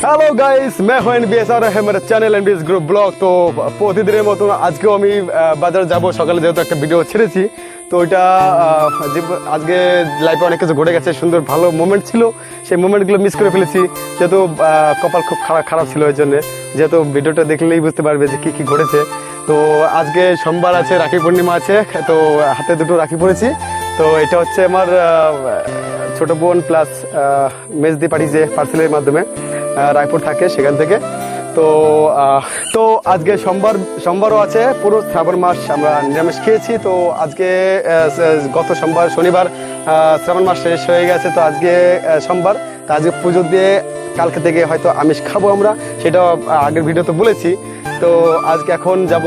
Hello guys मैं हूं NBS और है मेरा চ্যানেল এনবিএস গ্রুপ ব্লগ তো প্রতিদিনের মতো আজকেও আমি আহ, বাজারে যাব সকালে যেহেতু একটা ভিডিও ছেড়েছি তো ওইটা আহ, জীব- আজকে লাইফে অনেক কিছু ঘটে গেছে সুন্দর ভালো মোমেন্ট ছিল সেই মোমেন্টগুলো মিস করে ফেলেছি যেহেতু আহ, কপাল খুব খারাপ খারাপ ছিল ওই জন্য যেহেতু ভিডিওটা দেখলেই বুঝতে পারবে যে কি কি ঘটেছে তো আজকে সোমবার আছে রাখি পূর্ণিমা আছে তো হাতে দুটো রাখি পড়েছি তো এটা হচ্ছে আমার ছোট বোন প্লাস মেজদি পাঠিয়েছে পার্সেলের মাধ্যমে রায়পুর থাকে সেখান থেকে। তো তো আজকে সোমবার, সোমবারও আছে, পুরো শ্রাবণ মাস আমরা নিরামিষ খেয়েছি। তো আজকে গত সোমবার, শনিবার শ্রাবণ মাস শেষ হয়ে গেছে। তো আজকে সোমবার, তো আজকে পুজো দিয়ে কালকে থেকে হয়তো আমিষ খাব আমরা সেটা আগের ভিডিওতে বলেছি। তো আজকে এখন যাব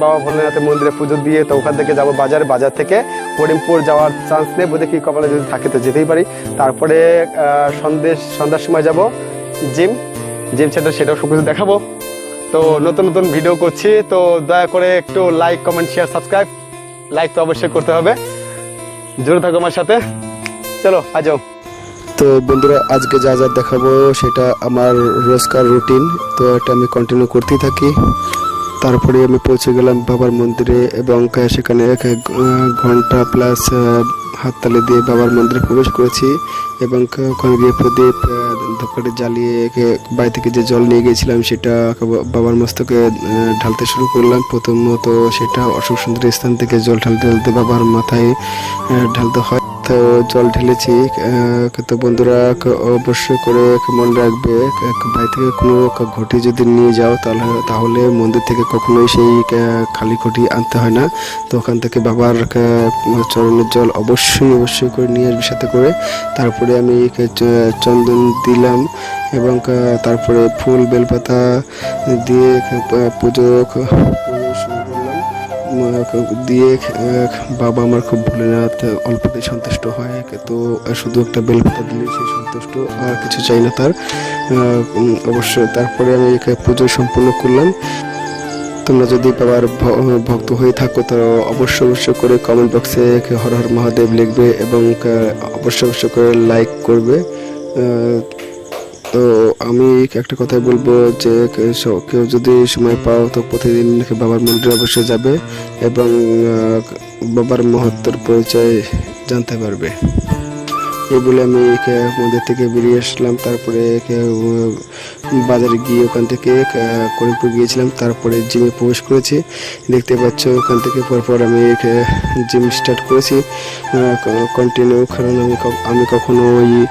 বাবা ভোলেনাথের মন্দিরে পুজো দিয়ে, তো ওখান থেকে যাব বাজারে। বাজার থেকে করিমপুর যাওয়ার চান্স নেই দেখি কপালে যদি থাকে তো যেতেই পারি। তারপরে সন্দেশ সন্ধ্যার সময় যাব জিম। জিম সেন্টার, সেটাও সব কিছু দেখাবো। তো নতুন নতুন ভিডিও করছি, তো দয়া করে একটু like comment share subscribe like তো অবশ্যই করতে হবে। জুড়ে থাকো আমার সাথে। চলো আজ তো বন্ধুরা, আজকে যা যা দেখাবো সেটা আমার রোজকার রুটিন। তো এটা আমি কন্টিনিউ করতেই থাকি। তারপরে আমি পৌঁছে গেলাম বাবার মন্দিরে এবং সেখানে এক ঘণ্টা প্লাস হাততালি দিয়ে বাবার মন্দিরে প্রবেশ করেছি এবং ওখানে গিয়ে প্রদীপ ধূপকাঠি জ্বালিয়ে বাড়ি থেকে যে জল নিয়ে গিয়েছিলাম সেটা বাবার মস্তকে ঢালতে শুরু করলাম। প্রথমত সেটা অশোক সুন্দর স্থান থেকে জল ঢালতে ঢালতে বাবার মাথায় ঢালতে হয়। তো জল ঢেলেছি তো বন্ধুরা অবশ্যই করে মনে রাখবে বাড়ি থেকে কোনো ঘটি যদি নিয়ে যাও, তাহলে তাহলে মন্দির থেকে কখনোই সেই খালি ঘটি আনতে হয় না। তো ওখান থেকে বাবার চরণের জল অবশ্যই অবশ্যই করে নিয়ে আসবে সাথে করে। তারপরে আমি চন্দন দিলাম এবং তারপরে ফুল, বেলপাতা দিয়ে পুজো শুরু করলাম। দিয়ে বাবা আমার খুব ভোলেনাথ অল্পতে সন্তুষ্ট হয়। তো শুধু একটা বেলপাতা দিলে সে সন্তুষ্ট, আর কিছু চাই না তার। অবশ্যই তারপরে আমি পুজো সম্পূর্ণ করলাম। তোমরা যদি বাবার ভক্ত হয়ে থাকো তো অবশ্যই অবশ্যই করে কমেন্ট বক্সে হর হর মহাদেব লিখবে এবং অবশ্যই অবশ্যই করে লাইক করবে। তো আমি একটা কথাই বলব যে কেউ যদি সময় পাও তো প্রতিদিন বাবার মন্দিরে অবশ্যই যাবে এবং বাবার মহত্বর পরিচয় জানতে পারবে। এই বলে আমি একে মন্দির থেকে বেরিয়ে আসলাম। তারপরে কে- উম, বাজারে গিয়ে ওখান থেকে করিমপুর গিয়েছিলাম। তারপরে জিমে প্রবেশ করেছি। দেখতে পাচ্ছ ওখান থেকে পরপর আমি একে জিম স্টার্ট করেছি। কন্টিনিউ কারণ আমি আমি কখনো ওই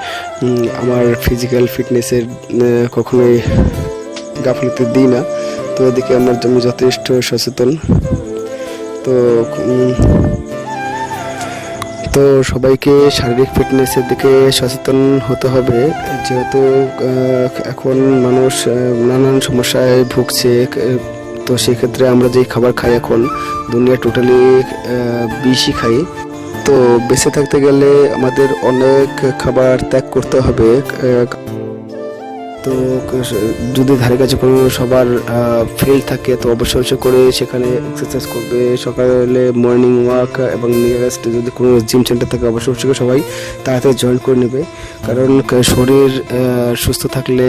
আমার ফিজিক্যাল ফিটনেসের কখনোই গাফলতি দিই না। তো এদিকে আমার আমি যথেষ্ট সচেতন। তো তো সবাইকে শারীরিক ফিটনেসের দিকে সচেতন হতে হবে। যেহেতু এখন মানুষ নানান সমস্যায় ভুগছে, তো সেক্ষেত্রে আমরা যেই খাবার খাই এখন, দুনিয়া টোটালি বেশি খাই। তো বেঁচে থাকতে গেলে আমাদের অনেক খাবার ত্যাগ করতে হবে তো যদি ধারে কাছে কোনো সবার ফিল্ড থাকে, তো অবশ্যই করে সেখানে এক্সারসাইজ করবে। সকালে মর্নিং ওয়াক এবং নিয়ারেস্ট যদি কোনো জিম সেন্টার থাকে, অবশ্যই অবশ্যই করে সবাই তাড়াতাড়ি জয়েন করে নেবে। কারণ শরীর সুস্থ থাকলে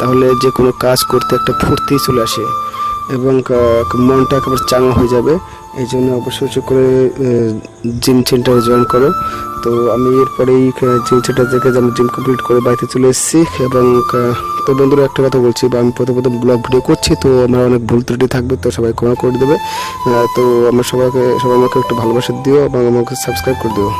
তাহলে যে কোনো কাজ করতে একটা ফুর্তি চলে আসে এবং মনটা একেবারে চাঙা হয়ে যাবে। এই জন্য অবশ্যই করে জিম সেন্টারে জয়েন করো। তো আমি এরপরেই জিম সেন্টার থেকে আমি জিম কমপ্লিট করে বাড়িতে চলে এসেছি এবং তো বন্ধুরা একটা কথা বলছি, বা আমি প্রথম প্রথম ব্লগ ভিডিও করছি, তো আমার অনেক ভুল ত্রুটি থাকবে, তো সবাই ক্ষমা করে দেবে। তো আমার সবাইকে, সবাই আমাকে একটু ভালোবাসা দিও এবং আমাকে সাবস্ক্রাইব করে দিও।